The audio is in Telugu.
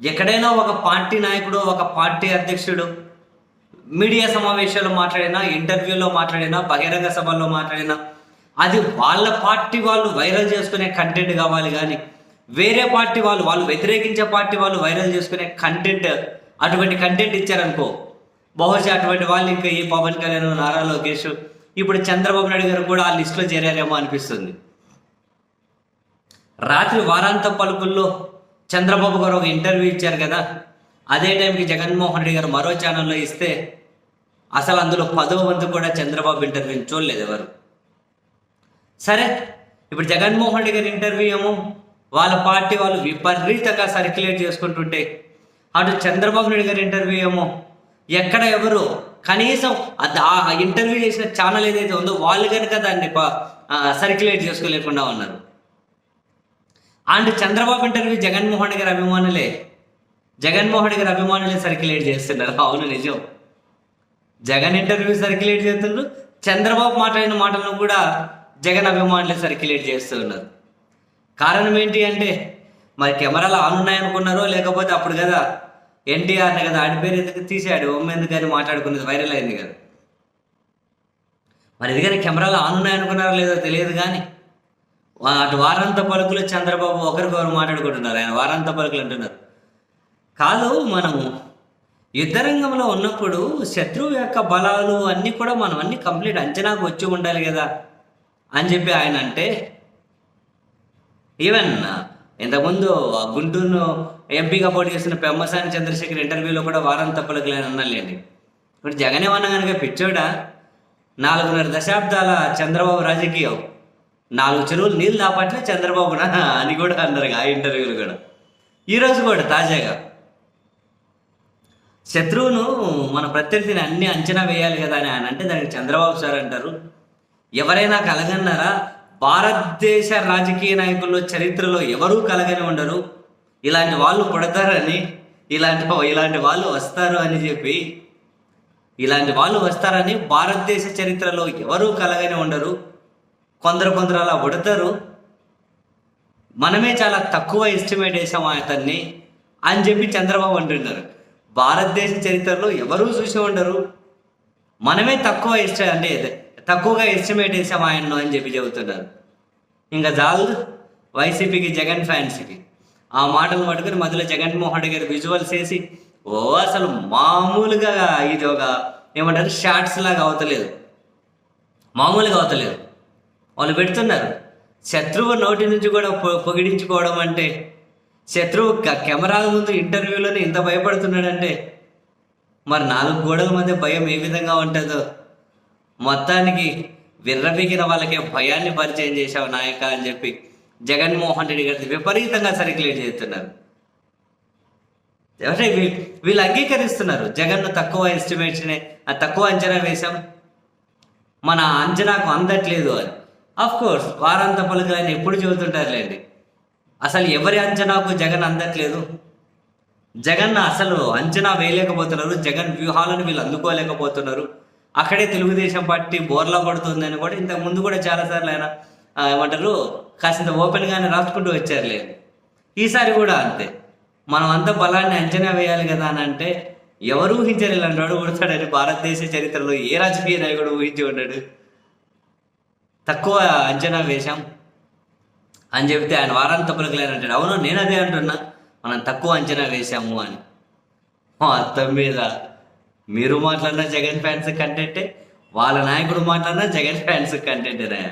ఎక్కడైనా ఒక పార్టీ నాయకుడు ఒక పార్టీ అధ్యక్షుడు మీడియా సమావేశాల్లో మాట్లాడినా ఇంటర్వ్యూలో మాట్లాడినా బహిరంగ సభల్లో మాట్లాడినా అది వాళ్ళ పార్టీ వాళ్ళు వైరల్ చేసుకునే కంటెంట్ కావాలి కానీ వేరే పార్టీ వాళ్ళు వాళ్ళు వ్యతిరేకించే పార్టీ వాళ్ళు వైరల్ చేసుకునే కంటెంట్ అటువంటి కంటెంట్ ఇచ్చారనుకో బహుశా అటువంటి వాళ్ళు ఇంకా ఈ పవన్ కళ్యాణ్ నారా లోకేష్ ఇప్పుడు చంద్రబాబు నాయుడు గారు కూడా ఆ లిస్టులో చేరారేమో అనిపిస్తుంది. రాత్రి వారాంత పలుకుల్లో చంద్రబాబు గారు ఒక ఇంటర్వ్యూ ఇచ్చారు కదా. అదే టైంకి జగన్మోహన్ రెడ్డి గారు మరో ఛానల్లో ఇస్తే అసలు అందులో పదో వంతు కూడా చంద్రబాబు ఇంటర్వ్యూని చూడలేదు ఎవరు. సరే ఇప్పుడు జగన్మోహన్ రెడ్డి గారి ఇంటర్వ్యూ ఏమో? వాళ్ళ పార్టీ వాళ్ళు విపరీతంగా సర్క్యులేట్ చేసుకుంటుంటే అటు చంద్రబాబు నాయుడు గారి ఇంటర్వ్యూ ఏమో? ఎక్కడ ఎవరు? కనీసం ఆ ఇంటర్వ్యూ చేసిన ఛానల్ ఏదైతే ఉందో వాళ్ళు కనుక దాన్ని సర్క్యులేట్ చేసుకోలేకుండా ఉన్నారు. అండ్ చంద్రబాబు ఇంటర్వ్యూ జగన్మోహన్ గారి అభిమానులే. జగన్మోహన్ గారి అభిమానులే సర్క్యులేట్ చేస్తున్నారు. అవును నిజం. జగన్ ఇంటర్వ్యూ సర్క్యులేట్ చేస్తున్నారు. చంద్రబాబు మాట్లాడిన మాటలను కూడా జగన్ అభిమానులే సర్క్యులేట్ చేస్తూ ఉన్నారు. కారణం ఏంటి అంటే మరి కెమెరాలు ఆన్ ఉన్నాయనుకున్నారో లేకపోతే అప్పుడు కదా ఎన్టీఆర్ని కదా ఆడి పేరు ఎందుకు తీసాడు ఒమ్మ ఎందుకు అని మాట్లాడుకున్నది వైరల్ అయింది కదా. మరి ఎందుకని కెమెరాలు ఆన్ ఉన్నాయనుకున్నారో లేదో తెలియదు కానీ అటు వారాంత పలుకులు చంద్రబాబు ఒకరికొకరు మాట్లాడుకుంటున్నారు. ఆయన వారాంత పలుకులు అంటున్నారు. కాదు మనము యుద్ధరంగంలో ఉన్నప్పుడు శత్రువు యొక్క బలాలు అన్నీ కూడా మనం అన్ని కంప్లీట్ అంచనాకు వచ్చి ఉండాలి కదా అని చెప్పి ఆయన అంటే ఈవెన్ ఇంతకుముందు గుంటూరును ఎంపీగా పోటీ చేసిన పెమ్మసాని చంద్రశేఖర్ ఇంటర్వ్యూలో కూడా వారం తప్పలకు లేని అన్నాలేండి ఇప్పుడు జగన్ ఏమన్నా కనుక పిచ్చోడా? నాలుగున్నర దశాబ్దాల చంద్రబాబు రాజకీయం. నాలుగు చెరువులు నీళ్ళు దాపట్లే చంద్రబాబునా అని కూడా అన్నారు ఆ ఇంటర్వ్యూలు కూడా. ఈరోజు కూడా తాజాగా. శత్రువును మన ప్రత్యర్థిని అన్ని అంచనా వేయాలి కదా అని ఆయన అంటే దానికి చంద్రబాబు సార్ అంటారు. ఎవరైనా కలగన్నారా? భారతదేశ రాజకీయ నాయకుల్లో చరిత్రలో ఎవరూ కలగని ఉండరు. ఇలాంటి వాళ్ళు పుడతారని ఇలాంటి ఇలాంటి వాళ్ళు వస్తారు అని చెప్పి ఇలాంటి వాళ్ళు వస్తారని భారతదేశ చరిత్రలో ఎవరూ కలగని ఉండరు. కొందరు కొందరు అలా పుడతారు మనమే చాలా తక్కువ ఎస్టిమేట్ వేసాం అతన్ని అని చెప్పి చంద్రబాబు అంటున్నారు భారతదేశ చరిత్రలో ఎవరూ చూసి ఉండరు. మనమే తక్కువ ఎస్టి అంటే తక్కువగా ఎస్టిమేట్ వేసాం ఆయన్ను అని చెప్పి చెబుతున్నారు. ఇంకా చాలు వైసీపీకి జగన్ ఫ్యాన్స్కి. ఆ మాటలు పట్టుకుని మధ్యలో జగన్మోహన్ రెడ్డి గారు విజువల్స్ వేసి ఓ అసలు మామూలుగా ఇది ఒక ఏమంటారు షార్ట్స్ లాగా అవతలేదు. మామూలుగా అవతలేదు. వాళ్ళు పెడుతున్నారు. శత్రువు నోటి నుంచి కూడా పొ- పొగిడించుకోవడం అంటే శత్రువు క- కెమెరాల ముందు ఇంటర్వ్యూలోనే ఇంత భయపడుతున్నాడంటే మరి నాలుగు గోడల మధ్య భయం ఏ విధంగా ఉంటుందో? మొత్తానికి విర్రబిగిన వాళ్ళకే భయాన్ని పరిచయం చేశావు నాయక అని చెప్పి జగన్మోహన్ రెడ్డి గారి విపరీతంగా సర్క్యులేట్ చేస్తున్నారు. అంటే వీళ్ళు అంగీకరిస్తున్నారు. జగన్ను తక్కువ ఎస్టిమేషన్ తక్కువ అంచనా వేశాం. మన అంచనాకు అందట్లేదు అని అఫ్ కోర్స్ వారాంత పలుకులు ఆయన ఎప్పుడు చెబుతుంటారులేండి. అసలు ఎవరి అంచనాకు జగన్ అందట్లేదు? జగన్ అసలు అంచనా వేయలేకపోతున్నారు జగన్ వ్యూహాలను వీళ్ళు అందుకోలేకపోతున్నారు. అక్కడే తెలుగుదేశం పార్టీ బోర్లా పడుతుందని కూడా ఇంతకు ముందు కూడా చాలాసార్లు ఆయన ఏమంటారు కాసింత ఓపెన్గానే రాసుకుంటూ వచ్చారులే. ఈసారి కూడా అంతే. మనం అంత బలాన్ని అంచనా వేయాలి కదా అని అంటే ఎవరు ఊహించారు ఇలాంటి వాడు కొడతాడని భారతదేశ చరిత్రలో ఏ రాజకీయ నాయకుడు ఊహించి ఉన్నాడు తక్కువ అంచనా వేశాం. అని చెప్తే ఆయన వారాంత పలుకులేని అవును నేను అదే అంటున్నా. మనం తక్కువ అంచనా వేశాము అని. మొత్తం మీద. మీరు మాట్లాడిన జగన్ ఫ్యాన్స్ కంటెంటే వాళ్ళ నాయకుడు మాట్లాడినా జగన్ ఫ్యాన్స్ కంటెంటేనా?